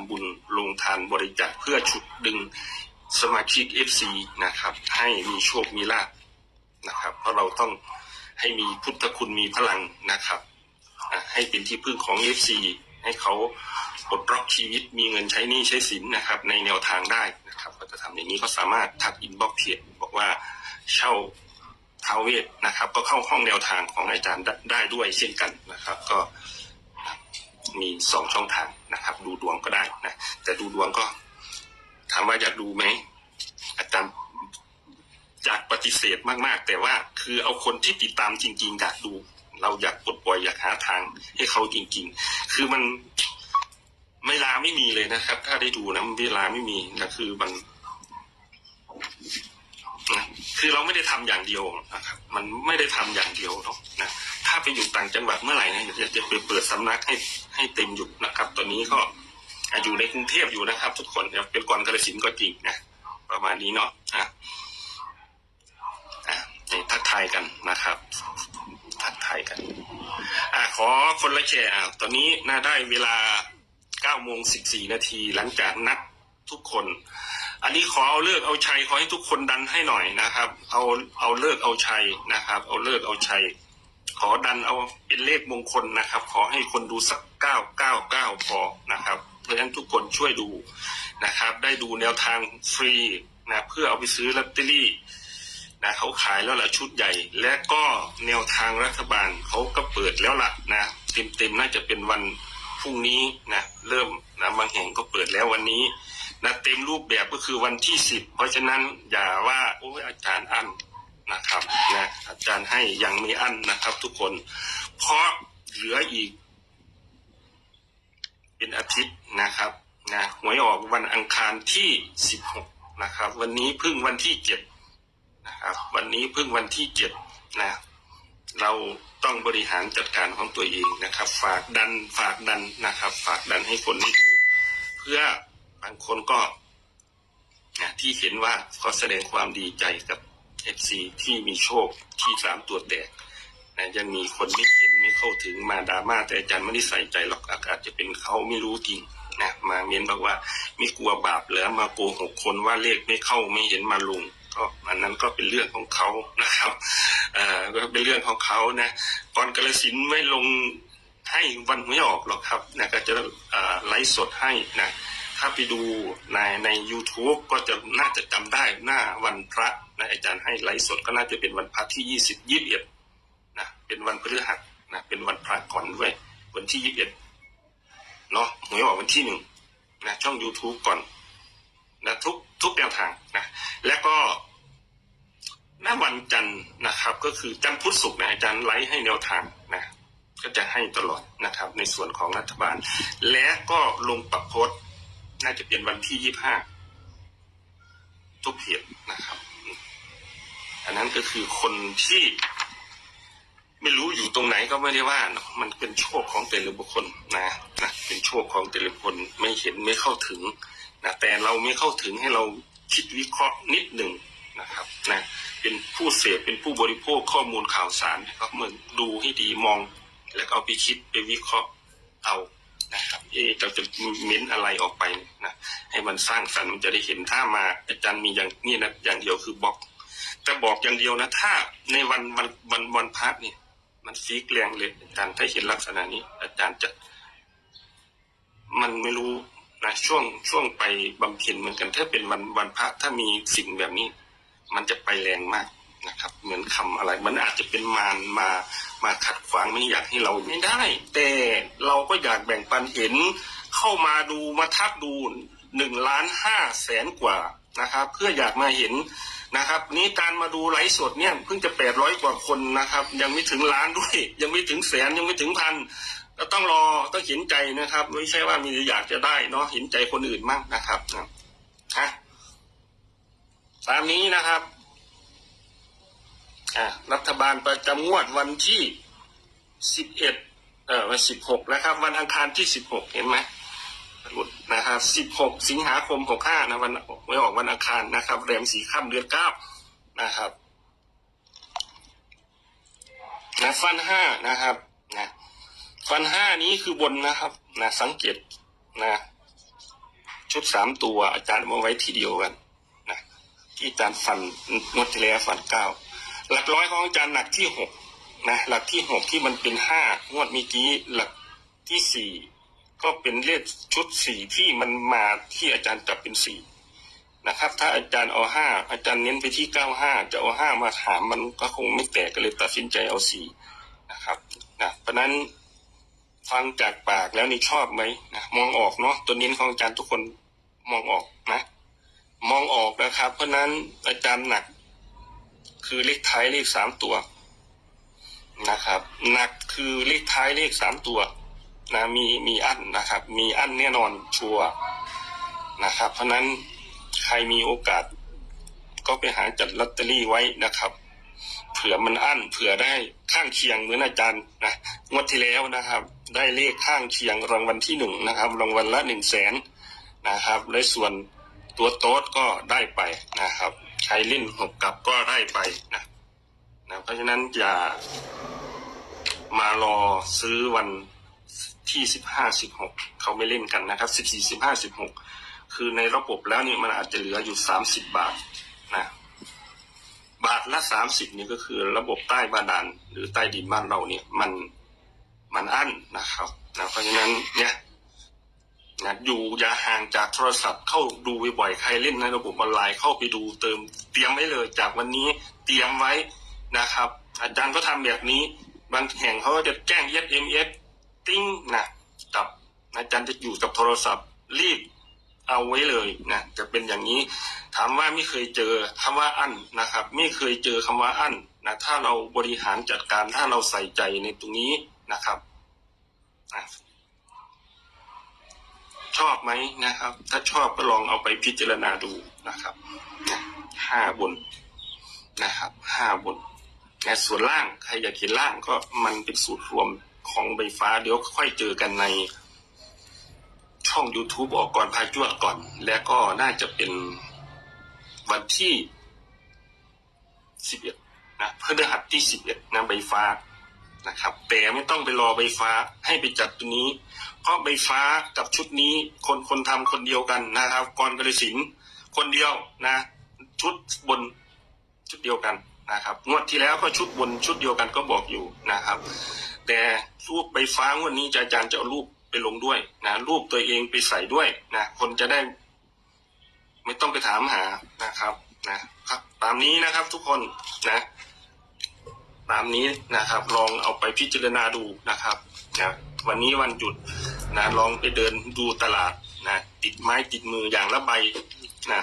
ำบุญลงทานบริจาคเพื่อฉุดดึงสมาชิก FC นะครับ ให้มีโชคมีลาภนะครับ เพราะเราต้องให้มีพุทธคุณมีพลังนะครับ ให้เป็นที่พึ่งของ FC ให้เขาปลดล็อกชีวิตมีเงินใช้หนี้ใช้สินนะครับ ในแนวทางได้นะครับ ก็จะทำอย่างนี้ก็สามารถทักอินบ็อกเพจบอกว่าเช่าท้าวเวทนะครับ ก็เข้าห้องแนวทางของอาจารย์ได้ด้วยเช่นกันนะครับ ก็ มีสองช่องทางนะครับ ดูดวงก็ได้นะแต่ดูดวงก็ ถามว่าอยากดูไหมอาจารย์อยากปฏิเสธมาก ๆ แต่ว่าคือเอาคนที่ติดตามจริง ๆ อยากดู เราอยากปลดปล่อยอยากหาทางให้เขาจริง ๆ คือมันเวลาไม่มีเลยนะครับ ถ้าได้ดูนะมันเวลาไม่มีนะคือมันนะคือเราไม่ได้ทำอย่างเดียวนะครับ มันไม่ได้ทำอย่างเดียวเนาะนะถ้าไปอยู่ต่างจังหวัดเมื่อไหร่นะจะจะไปเปิดสำนักให้ ให้เต็มอยู่นะครับ ตอนนี้ก็อยู่ในกรุงเทพอยู่นะครับ ทุกคนเป็นกรกระสินก็จริงนะประมาณนี้เนาะนะอะนี่ทักทายกันนะครับทักทายกัน อะขอคนละแชร์อะตอนนี้น่าได้เวลา9โมง14นาทีหลังจากนัดทุกคน อันนี้ขอเอาเลิกเอาชัยขอให้ทุกคนดันให้หน่อยนะครับ เอาเอาเลิกเอาชัยนะครับ เอาเลิกเอาชัย ขอดันเอาเป็นเลขมงคลนะครับ ขอให้คนดูสัก เก้าเก้าเก้าพอนะครับ เพราะฉะนั้นทุกคนช่วยดูนะครับ ได้ดูแนวทางฟรีนะเพื่อเอาไปซื้อลอตเตอรี่นะเขาขายแล้วล่ะชุดใหญ่ และก็แนวทางรัฐบาลเขาก็เปิดแล้วล่ะนะเต็มเต็มๆน่าจะเป็นวันพรุ่งนี้นะเริ่มนะบางแห่งก็เปิดแล้ววันนี้นะเต็มรูปแบบก็คือวันที่สิบเพราะฉะนั้นอย่าว่าโอ้ยอาจารย์อั้นนะครับนะอาจารย์ให้ยังไม่อั้นนะครับ ทุกคน เพราะเหลืออีก เป็นอาทิตย์นะครับนะหวยออกวันอังคารที่สิบหกนะครับ วันนี้พิ่งวันที่เจ็ดนะครับวันนี้พิ่งวันที่เจ็ดนะเราต้องบริหารจัดการของตัวเองนะครับ ฝากดันฝากดันนะครับ ฝากดันให้คนได้ดูเพื่อบางคนก็นะที่เห็นว่าก็แสดงความดีใจกับเอฟซีที่มีโชคที่สามตัวแตกนะยังมีคนไม่ เข้าถึงมาดราม่าแต่อาจารย์ไม่ได้ใส่ใจหรอกอาจจะเป็นเขาไม่รู้จริงนะมาเมียนบอกว่าไม่กลัวบาปเหรือมาโกหกคนว่าเลขไม่เข้าไม่เห็นมาลงก็อันนั้นก็เป็นเรื่องของเขานะครับเอ่อก็เป็นเรื่องของเขานะก่อนกระสินไม่ลงให้วันไม่ออกหรอกครับนะก็จะเอ่อไลฟ์สดให้นะถ้าไปดูในใน u t u b e ก็จะน่าจะจำได้หน้าวันพระนะอาจารย์ให้ไลฟ์สดก็น่าจะเป็นวันพระที่ยี่สิบยี่สิบเอ็ดนะเป็นวันพฤหัส นะเป็นวันพระก่อนด้วย วันที่ยี่สิบเอ็ดเนาะหวยออกวันที่หนึ่งนะช่อง YouTube ก่อนนะทุกทุกแนวทางนะและก็หน้าวันจันทร์นะครับ ก็คือจันทร์พุธศุกร์นะอาจารย์ไลฟ์ให้แนวทางนะก็จะให้ตลอดนะครับ ในส่วนของรัฐบาล และก็ลงปรับโพสต์น่าจะเป็นวันที่ยี่ห้าทุกเพจนะครับ อันนั้นก็คือคนที่ ไม่รู้อยู่ตรงไหนก็ไม่ได้ว่าเนอะมันเป็นโชคของแต่ละบุคคลนะนะเป็นโชคของแต่ละคนไม่เห็นไม่เข้าถึงนะแต่เราไม่เข้าถึงให้เราคิดวิเคราะห์นิดหนึ่งนะครับนะเป็นผู้เสพเป็นผู้บริโภคข้อมูลข่าวสารก็เหมือนดูให้ดีมอง แล้วเอาไปคิดไปวิเคราะห์เอานะครับเอเราจะเม้นอะไรออกไปนะให้มันสร้างสรรค์มันจะได้เห็นถ้ามาอาจารย์มีอย่างนี่นะอย่างเดียวคือบล็อก แต่บอกอย่างเดียวนะถ้าในวันวันวันวันพักเนี่ย มันฟีกแรงเลยอาจารย์ถ้าเห็นลักษณะนี้ อาจารย์จะ มันไม่รู้นะช่วงช่วงไปบำเพ็ญเหมือนกัน ถ้าเป็นวันวันพระถ้ามีสิ่งแบบนี้ มันจะไปแรงมากนะครับ เหมือนคำอะไร มันอาจจะเป็นมารมามาขัดขวางไม่อยากให้เราไม่ได้ แต่เราก็อยากแบ่งปันเห็น เข้ามาดูมาทักดูหนึ่งล้านห้าแสนกว่านะครับ เพื่ออยากมาเห็น นะครับ นี่การมาดูไลฟ์สดเนี่ยเพิ่งจะแปดร้อยกว่าคนนะครับ ยังไม่ถึงล้านด้วย ยังไม่ถึงแสนยังไม่ถึงพันก็ต้องรอต้องเห็นใจนะครับ ไม่ใช่ว่ามีอยากจะได้เนาะเห็นใจคนอื่นมั่งนะครับฮะตามนี้นะครับอ่ารัฐบาลประจำงวดวันที่สิบเอ็ดเอ่อวันสิบหกนะครับ วันอังคารที่สิบหกเห็นไหม หลุดนะครับสิบหกสิงหาคมหกห้านะวันไม่ออกวันอังคารนะครับ แรมสีข้ามเดือนเก้านะครับนะฟันห้านะครับนะฟันห้านี้คือบนนะครับนะสังเกตนะชุดสามตัวอาจารย์มาไว้ทีเดียวกันนะที่อาจารย์ฟันงวดที่แล้วฟันเก้าหลักร้อยของอาจารย์หลักที่หกนะหลักที่หกที่มันเป็นห้างวดเมื่อกี้หลักที่สี่ ก็เป็นเลขชุดสี่ที่มันมาที่อาจารย์จับเป็นสี่นะครับ ถ้าอาจารย์เอาห้าอาจารย์เน้นไปที่เก้าห้าจะเอาห้ามาถามมันก็คงไม่แตกก็เลยตัดสินใจเอาสี่นะครับนะเพราะนั้นฟังจากปากแล้วนี่ชอบไหมนะมองออกเนาะตัวนี้ของอาจารย์ทุกคนมองออกนะ มองออกนะครับ เพราะนั้นอาจารย์หนัก คือเลขท้ายเลขสามตัวนะครับ หนักคือเลขท้ายเลขสามตัว นะมีมีอั้นนะครับ มีอั้นแน่นอนชัวนะครับ เพราะนั้นใครมีโอกาส ก็ไปหาจัดลอตเตอรี่ไว้นะครับ เผื่อมันอั้นเผื่อได้ข้างเคียงเหมือนอาจารย์นะงวดที่แล้วนะครับ ได้เลขข้างเคียงรางวัลที่หนึ่งนะครับรางวัลละหนึ่งแสนนะครับ และส่วนตัวโต๊ดก็ได้ไปนะครับ ใครเล่นหกกลับก็ได้ไปนะนะเพราะฉะนั้นอย่ามารอซื้อวัน ที่สิบห้าสิบหกเขาไม่เล่นกันนะครับสิบสี่สิบห้าสิบหกคือในระบบแล้วเนี่ยมันอาจจะเหลืออยู่สามสิบบาทนะบาทละสามสิบนี่ก็คือระบบใต้บาดาลหรือใต้ดินบ้านเราเนี่ยมันมันอั้นนะครับนะเพราะฉะนั้นเนี่ยนะอยู่อย่าห่างจากโทรศัพท์เข้าดูบ่อยๆใครเล่นในระบบออนไลน์เข้าไปดูเติมเตรียมไว้เลยจากวันนี้เตรียมไว้นะครับ อาจารย์ก็ทำแบบนี้ บางแห่งเขาก็จะแจ้ง SMS ติ้งนะกับอาจารย์จะอยู่กับโทรศัพท์ รีบเอาไว้เลยนะจะเป็นอย่างนี้ ถามว่าไม่เคยเจอคำว่าอั้นนะครับ ไม่เคยเจอคำว่าอั้นนะถ้าเราบริหารจัดการถ้าเราใส่ใจในตรงนี้นะครับชอบไหมนะครับ ถ้าชอบก็ลองเอาไปพิจารณาดูนะครับห้าบนนะครับห้าบนนะส่วนล่างใครอยากเห็นล่างก็มันเป็นสูตรรวม ของใบฟ้าเดี๋ยวค่อยเจอกันในช่อง YouTube ออกก่อนพาจวดก่อน และก็น่าจะเป็นวันที่11นะเพื่อหัสที่11นะใบฟ้านะครับ แต่ไม่ต้องไปรอใบฟ้าให้ไปจัดตัวนี้ เพราะใบฟ้ากับชุดนี้คนคนทำคนเดียวกันนะครับกรกระสินคนเดียวนะ ชุดบนชุดเดียวกันนะครับ งวดที่แล้วก็ชุดบนชุดเดียวกันก็บอกอยู่นะครับ แต่รูปใบฟ้างวดนี้จะอาจารย์จะเอารูปไปลงด้วยนะรูปตัวเองไปใส่ด้วยนะคนจะได้ ไม่ต้องไปถามหานะครับนะครับ ตามนี้นะครับทุกคนนะ ตามนี้นะครับ ลองเอาไปพิจารณาดูนะครับนะวันนี้วันหยุดนะลองไปเดินดูตลาดนะติดไม้ติดมืออย่างละใบนะ